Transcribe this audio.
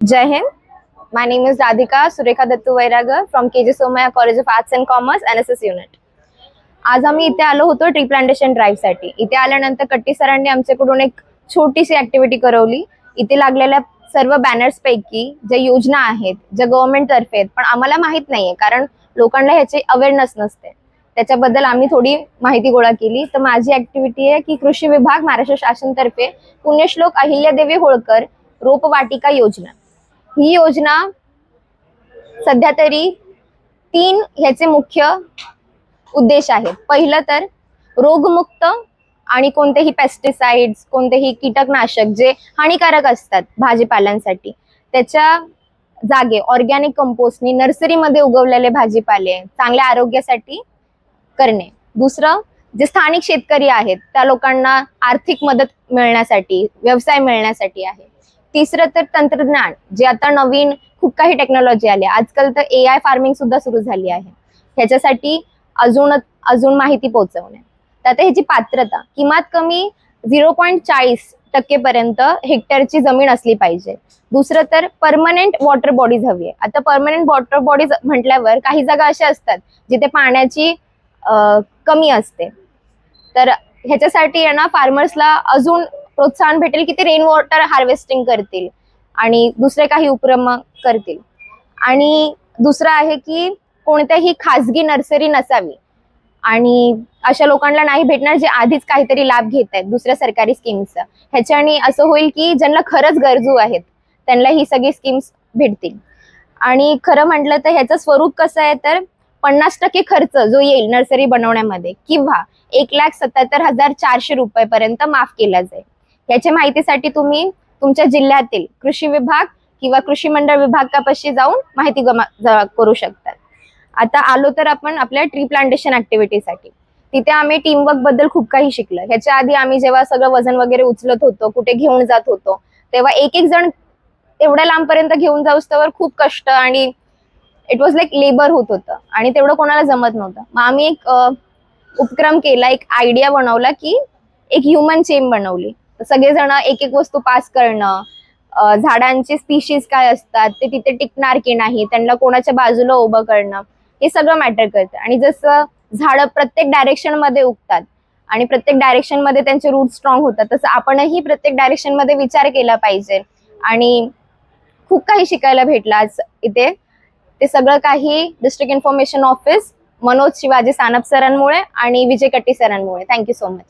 Jai Hind. My name is Radhika Surekha Dattu Vairagar from KJ Somaya College of Arts and Commerce NSS Unit. आज आम्ही इथे आलो होतो tree plantation ड्राईव्हसाठी इथे आल्यानंतर कट्टी सरांनी आमच्याकडून एक छोटीशी ऍक्टिव्हिटी करवली. इथे लागलेल्या सर्व बॅनर्स पैकी ज्या योजना आहेत ज्या गव्हर्नमेंट तर्फे आहेत पण आम्हाला माहीत नाहीये कारण लोकांना ह्याची अवेअरनेस नसते. त्याच्याबद्दल आम्ही थोडी माहिती गोळा केली. तर माझी ऍक्टिव्हिटी आहे की कृषी विभाग महाराष्ट्र शासनतर्फे पुण्यश्लोक अहिल्यादेवी होळकर रोपवाटिका योजना. ही योजना सध्या तरी तीन ह्याचे मुख्य उद्देश आहेत. पहिलं तर रोगमुक्त आणि कोणतेही पेस्टिसाइड्स कोणतेही कीटकनाशक जे हानिकारक असतात भाजीपाल्यांसाठी त्याच्या जागे ऑर्गॅनिक कंपोस्टनी नर्सरीमध्ये उगवलेले भाजीपाले चांगल्या आरोग्यासाठी करणे. दुसरं जे स्थानिक शेतकरी आहेत त्या लोकांना आर्थिक मदत मिळण्यासाठी व्यवसाय मिळण्यासाठी आहे. तिसरं तर तंत्रज्ञान जे आता नवीन खूप काही टेक्नॉलॉजी आली. आहे. आजकाल तर ए आय फार्मिंग सुद्धा सुरू झाली आहे. ह्याच्यासाठी अजून अजून माहिती पोहोचवणे. तर आता ह्याची पात्रता किमान कमी झिरो पॉईंट चाळीस टक्केपर्यंत हेक्टरची जमीन असली पाहिजे. दुसरं तर परमनंट वॉटर बॉडीज हवी आहे. आता परमनंट वॉटर बॉडीज म्हटल्यावर काही जागा अशा असतात जिथे पाण्याची कमी असते. तर ह्याच्यासाठी आहे ना फार्मर्सला अजून प्रोत्साहन भेटेल की ते रेन वॉटर हार्वेस्टिंग करतील आणि दुसरे काही उपक्रम करतील. आणि दुसरं आहे की कोणत्याही खाजगी नर्सरी नसावी. आणि अशा लोकांना नाही भेटणार जे आधीच काहीतरी लाभ घेत आहेत दुसऱ्या सरकारी स्कीम्सचा ह्याच्याने असं होईल की ज्यांना खरंच गरजू आहेत त्यांना ही सगळी स्कीम्स भेटतील. आणि खरं म्हटलं तर ह्याचं स्वरूप कसं आहे तर पन्नास टक्के खर्च जो येईल नर्सरी बनवण्यामध्ये किंवा एक लाख सत्याहत्तर हजार चारशे रुपयेपर्यंत माफ केला जाईल. याच्या माहितीसाठी तुम्ही तुमच्या जिल्ह्यातील कृषी विभाग किंवा कृषी मंडळ विभाग कापाशी जाऊन माहिती गमा करू शकतात. आता आलो तर आपण आपल्या ट्री प्लांटेशन ऍक्टिव्हिटीसाठी तिथे आम्ही टीमवर्कबद्दल खूप काही शिकलं. ह्याच्या आधी आम्ही जेव्हा सगळं वजन वगैरे उचलत होतो कुठे घेऊन जात होतो तेव्हा एक एक जण एवढ्या लांबपर्यंत घेऊन जाऊस तर खूप कष्ट आणि इट वॉज लाईक लेबर होत होतं आणि तेवढं कोणाला जमत नव्हतं. मग आम्ही एक उपक्रम केला एक आयडिया बनवला की एक ह्युमन चेन बनवली. सगळेजण एक एक वस्तू पास करणं झाडांचे स्पीशीज काय असतात ते तिथे टिकणार की नाही त्यांना कोणाच्या बाजूला उभं करणं हे सगळं मॅटर करतं. आणि जसं झाडं प्रत्येक डायरेक्शनमध्ये उगतात आणि प्रत्येक डायरेक्शनमध्ये त्यांचे रूट स्ट्रॉंग होतात तसं आपणही प्रत्येक डायरेक्शनमध्ये विचार केला पाहिजे. आणि खूप काही शिकायला भेटलं आज इथे. ते सगळं काही district information office Manoj Shivaji Sanap सरांमुळे आणि विजय कट्टी सरांमुळे. Thank you so much